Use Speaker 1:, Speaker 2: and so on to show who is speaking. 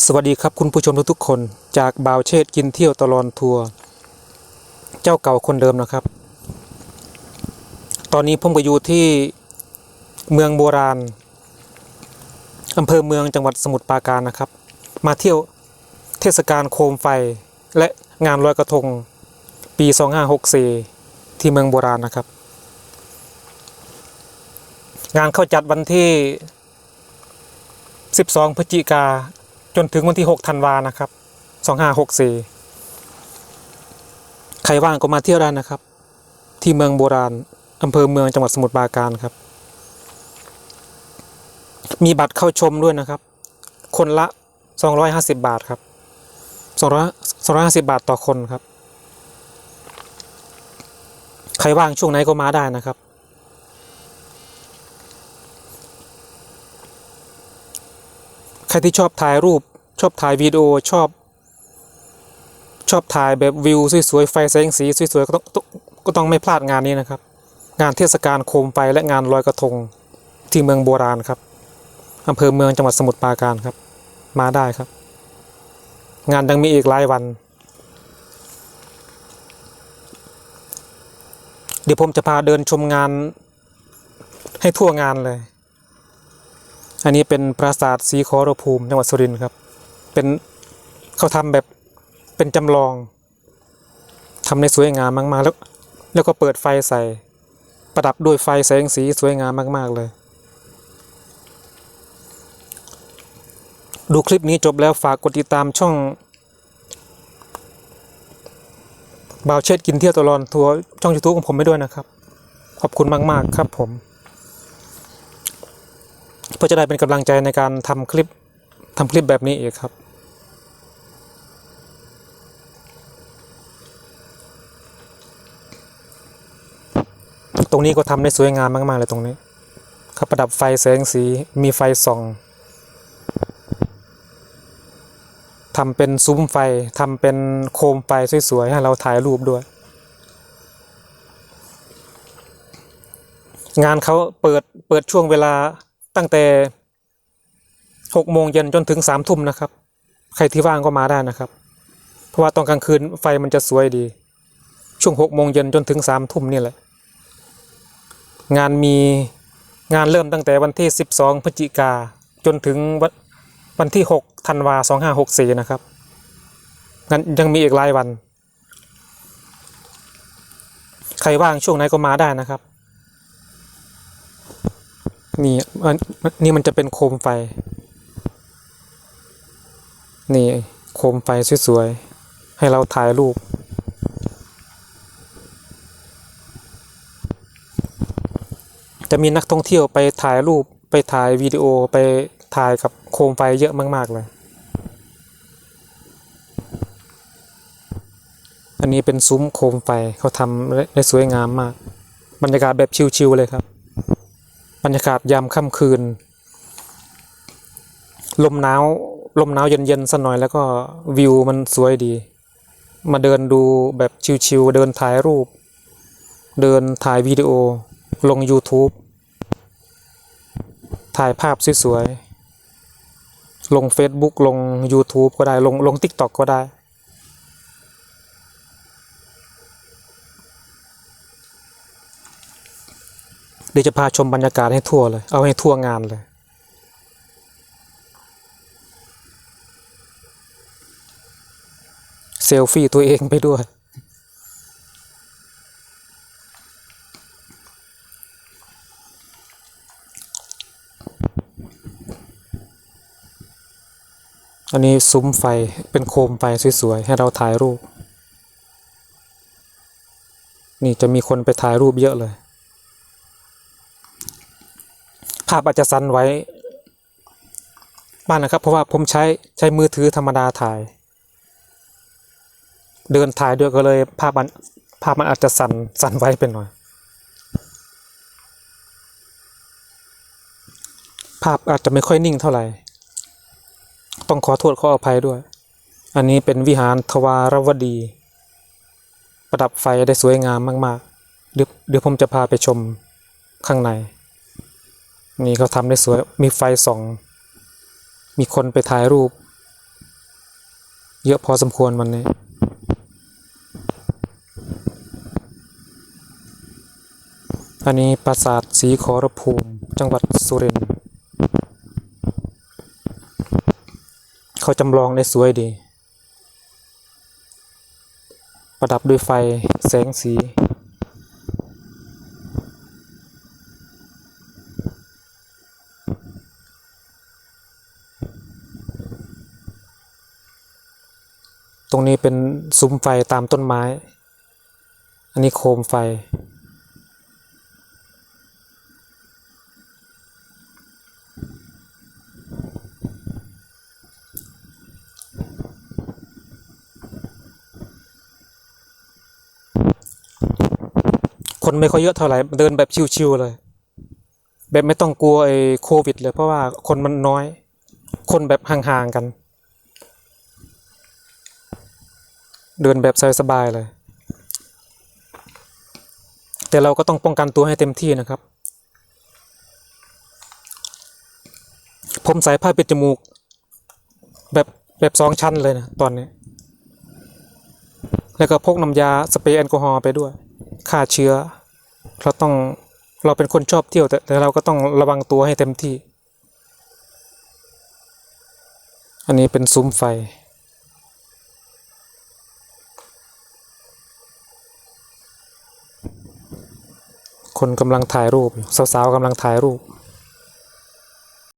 Speaker 1: สวัสดีครับคุณผู้ชมทุกๆคนจากบ่าวเชษกินเที่ยวตลอนทัวร์เจ้าเก่าคนเดิมนะครับ ตอนนี้ผมก็อยู่ที่เมืองโบราณอำเภอเมืองจังหวัดสมุทรปราการนะครับ มาเที่ยวเทศกาลโคมไฟและงานลอยกระทงปี 2564 ที่เมืองโบราณนะครับ งานเข้าจัดวันที่ 12 พฤศจิกา จนถึงวันที่ 6 ธันวานะครับ 2564 ใครว่างก็มาเที่ยวได้นะครับ ที่เมืองโบราณอำเภอเมืองจังหวัดสมุทรปราการครับ มีบัตรเข้าชมด้วยนะครับ คนละ 250 บาทครับ250 บาทต่อคนครับ ใครว่างช่วงไหนก็มาได้นะครับ ครที่ชอบถ่ายรูป ชอบถ่ายวิดีโอชอบ ชอบถ่ายแบบวิวสวยๆไฟแสงสีสวยๆก็ต้องก็ต้องไม่พลาดงานนี้นะครับ งานเทศกาลโคมไฟและงานลอยกระทงที่เมืองโบราณครับอำเภอเมืองจังหวัดสมุทรปราการครับ มาได้ครับ งานยังมีอีกหลายวัน เดี๋ยวผมจะพาเดินชมงานให้ทั่วงานเลย อันนี้เป็นปราสาทสีขอรภูมิจังหวัดสุรินทร์ครับ เป็นเขาทำแบบเป็นจำลองทำในสวยงามมากๆแล้ว แล้วก็เปิดไฟใส่ ประดับด้วยไฟแสงสีสวยงามมาก ๆเลย ดูคลิปนี้จบแล้วฝากกดติดตามช่องบ่าวเช็ดกินเที่ยวตลอดทัวร์ช่องยูทูบของผมไม่ด้วยนะครับ ขอบคุณมาก ๆ ครับผม พื่อจะได้เป็นกำลังใจในการทำคลิปทำคลิปแบบนี้อีกครับ ตรงนี้ก็ทำได้สวยงามมาก ๆ เลยตรงนี้เขาประดับไฟแสงสีมีไฟส่องทำเป็นซุ้มไฟทำเป็นโคมไฟสวย ๆ ให้เราถ่ายรูปด้วย งานเขาเปิดเปิดช่วงเวลา ตั้งแต่หกโมงเย็นจนถึงสามทุ่มนะครับ ใครที่ว่างก็มาได้นะครับ เพราะว่าตอนกลางคืนไฟมันจะสวยดี ช่วงหกโมงเย็นจนถึงสามทุ่มนี่แหละ งานมีงานเริ่มตั้งแต่วันที่สิบสองพฤศจิกาจนถึงวันวันที่หกธันวาสองห้าหกสี่นะครับงั้นยังมีอีกหลายวัน ใครว่างช่วงไหนก็มาได้นะครับ นี่อันนี่มันจะเป็นโคมไฟ นี่โคมไฟสวยๆ ให้เราถ่ายรูป จะมีนักท่องเที่ยวไปถ่ายรูปไปถ่ายวิดีโอไปถ่ายกับโคมไฟเยอะมาก ๆ เลย อันนี้เป็นซุ้มโคมไฟเขาทำได้สวยงามมาก บรรยากาศแบบชิลๆเลยครับ บรรยากาศยามค่ำคืน ลมหนาวลมหนาวเย็นๆสักหน่อยแล้วก็วิวมันสวยดี มาเดินดูแบบชิลๆเดินถ่ายรูป เดินถ่ายวิดีโอ ลง YouTube ถ่ายภาพสวยๆลง Facebook ลง YouTube ก็ได้ลงลง TikTok ก็ได้ เดี๋ยวจะพาชมบรรยากาศให้ทั่วเลย เอาให้ทั่วงานเลย เซลฟี่ตัวเองไปด้วยอันนี้ซุ้มไฟเป็นโคมไฟสวยๆ ให้เราถ่ายรูป นี่จะมีคนไปถ่ายรูปเยอะเลย ภาพอาจจะสั้นไว้บ้างนะครับ เพราะว่าผมใช้ใช้มือถือธรรมดาถ่าย เดินถ่ายด้วยก็เลยภาพมันภาพมันอาจจะสั่นสั่นไว้เป็นหน่อย ภาพอาจจะไม่ค่อยนิ่งเท่าไหร่ ต้องขอโทษขออภัยด้วย อันนี้เป็นวิหารทวารวดี ประดับไฟได้สวยงามมากๆเดี๋ยวเดี๋ยวผมจะพาไปชมข้างใน นี่เขาทำได้สวย มีไฟส่อง มีคนไปถ่ายรูป เยอะพอสมควรวันนี้อันนี้ปราสาทสีขอรภูมิ จังหวัดสุรินทร์เขาจำลองได้สวยดี ประดับด้วยไฟแสงสี ตรงนี้เป็นซุ้มไฟตามต้นไม้ อันนี้โคมไฟ คนไม่ค่อยเยอะเท่าไหร่เดินแบบชิวๆเลย แบบไม่ต้องกลัวไอ้โควิดเลยเพราะว่าคนมันน้อย คนแบบห่างๆกัน เดินแบบสบายๆเลย แต่เราก็ต้องป้องกันตัวให้เต็มที่นะครับ ผมใส่ผ้าปิดจมูก แบบแบบสองชั้นเลยนะตอนนี้ แล้วก็พกน้ำยาสเปรย์แอลกอฮอล์ไปด้วยฆ่าเชื้อ เราต้องเราเป็นคนชอบเที่ยวแต่แต่เราก็ต้องระวังตัวให้เต็มที่ อันนี้เป็นซุ้มไฟ คนกำลังถ่ายรูป สาวๆกำลังถ่ายรูป